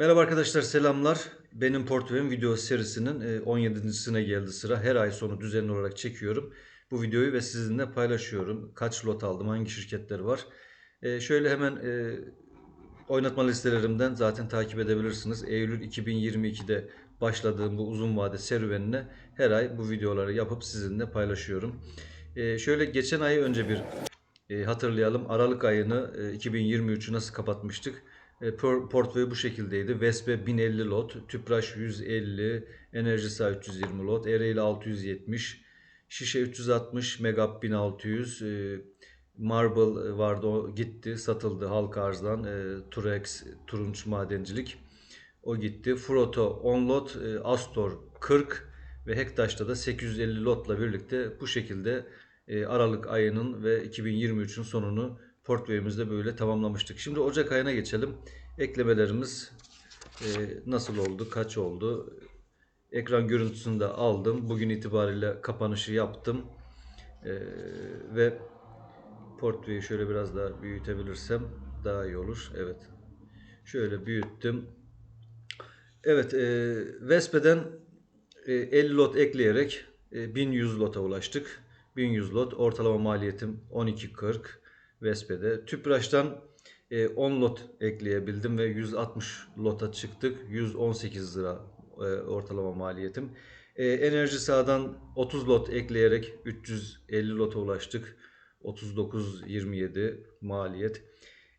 Merhaba arkadaşlar selamlar. Benim portföyüm video serisinin e, 17.sine geldi sıra. Her ay sonu düzenli olarak çekiyorum. Bu videoyu ve sizinle paylaşıyorum. Kaç lot aldım, hangi şirketler var. E, Şöyle hemen e, oynatma listelerimden zaten takip edebilirsiniz. Eylül 2022'de başladığım bu uzun vade serüvenine her ay bu videoları yapıp sizinle paylaşıyorum. E, Şöyle geçen ay önce bir e, hatırlayalım. Aralık ayını e, 2023'ü nasıl kapatmıştık? E, por- portföy bu şekildeydi. Vespe 1050 lot, Tüpraş 150, Enerjisa 320 lot, Ereğli 670, Şişe 360, Megap 1600, e, Marble vardı o gitti, satıldı halka arzdan. E, Turex, Turunç Madencilik o gitti. Froto 10 lot, Astor 40 ve Hektaş'ta da 850 lotla birlikte bu şekilde Aralık ayının ve 2023'ün sonunu portföyümüzde böyle tamamlamıştık. Şimdi Ocak ayına geçelim. Eklemelerimiz e, nasıl oldu, kaç oldu? Ekran görüntüsünü de aldım. Bugün itibariyle kapanışı yaptım. E, ve portföyü şöyle biraz daha büyütebilirsem daha iyi olur. Evet. Şöyle büyüttüm. Evet, e, Vespe'den e, 50 lot ekleyerek e, 1100 lota ulaştık. 1100 lot ortalama maliyetim 12.40 Vespe'de. Tüpraş'tan e, 10 lot ekleyebildim ve 160 lota çıktık. 118 lira e, ortalama maliyetim. E, Enerji sahadan 30 lot ekleyerek 350 lota ulaştık. 39.27 maliyet.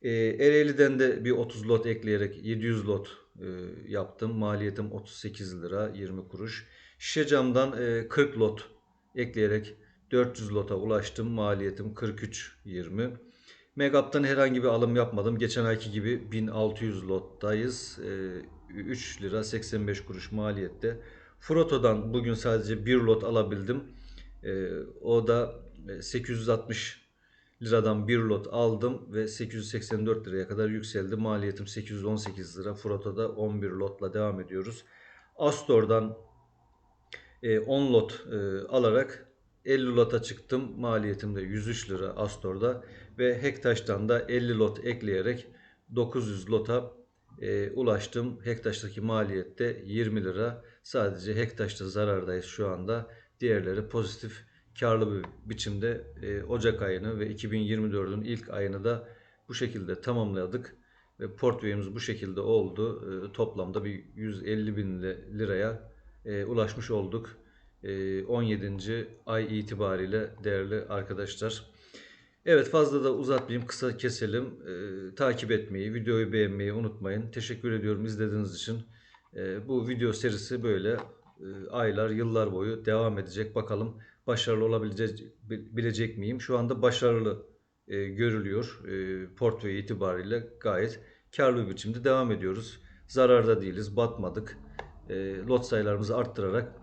E, Ereğli'den de bir 30 lot ekleyerek 700 lot e, yaptım. Maliyetim 38 lira 20 kuruş. Şişecam'dan e, 40 lot ekleyerek 400 lota ulaştım. Maliyetim 43.20. Megap'tan herhangi bir alım yapmadım. Geçen ayki gibi 1600 lottayız. E, 3 lira 85 kuruş maliyette. Froto'dan bugün sadece bir lot alabildim. E, o da e, 860 liradan bir lot aldım ve 884 liraya kadar yükseldi. Maliyetim 818 lira. Froto'da 11 lotla devam ediyoruz. Astor'dan e, 10 lot e, alarak 50 lota çıktım. Maliyetim de 103 lira Astor'da ve Hektaş'tan da 50 lot ekleyerek 900 lota e, ulaştım. Hektaş'taki maliyette 20 lira. Sadece Hektaş'ta zarardayız şu anda. Diğerleri pozitif karlı bir biçimde e, Ocak ayını ve 2024'ün ilk ayını da bu şekilde tamamladık. Ve portföyümüz bu şekilde oldu. E, toplamda bir 150 bin li- liraya e, ulaşmış olduk. E, 17. ay itibariyle değerli arkadaşlar. Evet fazla da uzatmayayım kısa keselim. E, takip etmeyi, videoyu beğenmeyi unutmayın. Teşekkür ediyorum izlediğiniz için. E, bu video serisi böyle e, aylar, yıllar boyu devam edecek. Bakalım başarılı olabilecek bilecek miyim? Şu anda başarılı e, görülüyor. E, portföy itibariyle gayet karlı bir biçimde devam ediyoruz. Zararda değiliz, batmadık. E, lot sayılarımızı arttırarak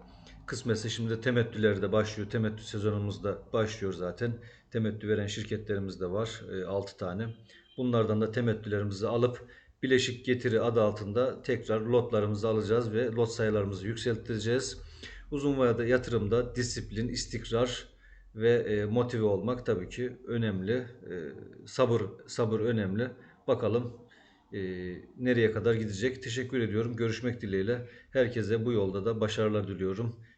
kısmetse şimdi de temettüleri de başlıyor. Temettü sezonumuz da başlıyor zaten. Temettü veren şirketlerimiz de var. 6 tane. Bunlardan da temettülerimizi alıp Bileşik Getiri adı altında tekrar lotlarımızı alacağız ve lot sayılarımızı yükselteceğiz. Uzun vadede yatırımda disiplin, istikrar ve e, motive olmak tabii ki önemli. E, sabır sabır önemli. Bakalım e, nereye kadar gidecek. Teşekkür ediyorum. Görüşmek dileğiyle. Herkese bu yolda da başarılar diliyorum.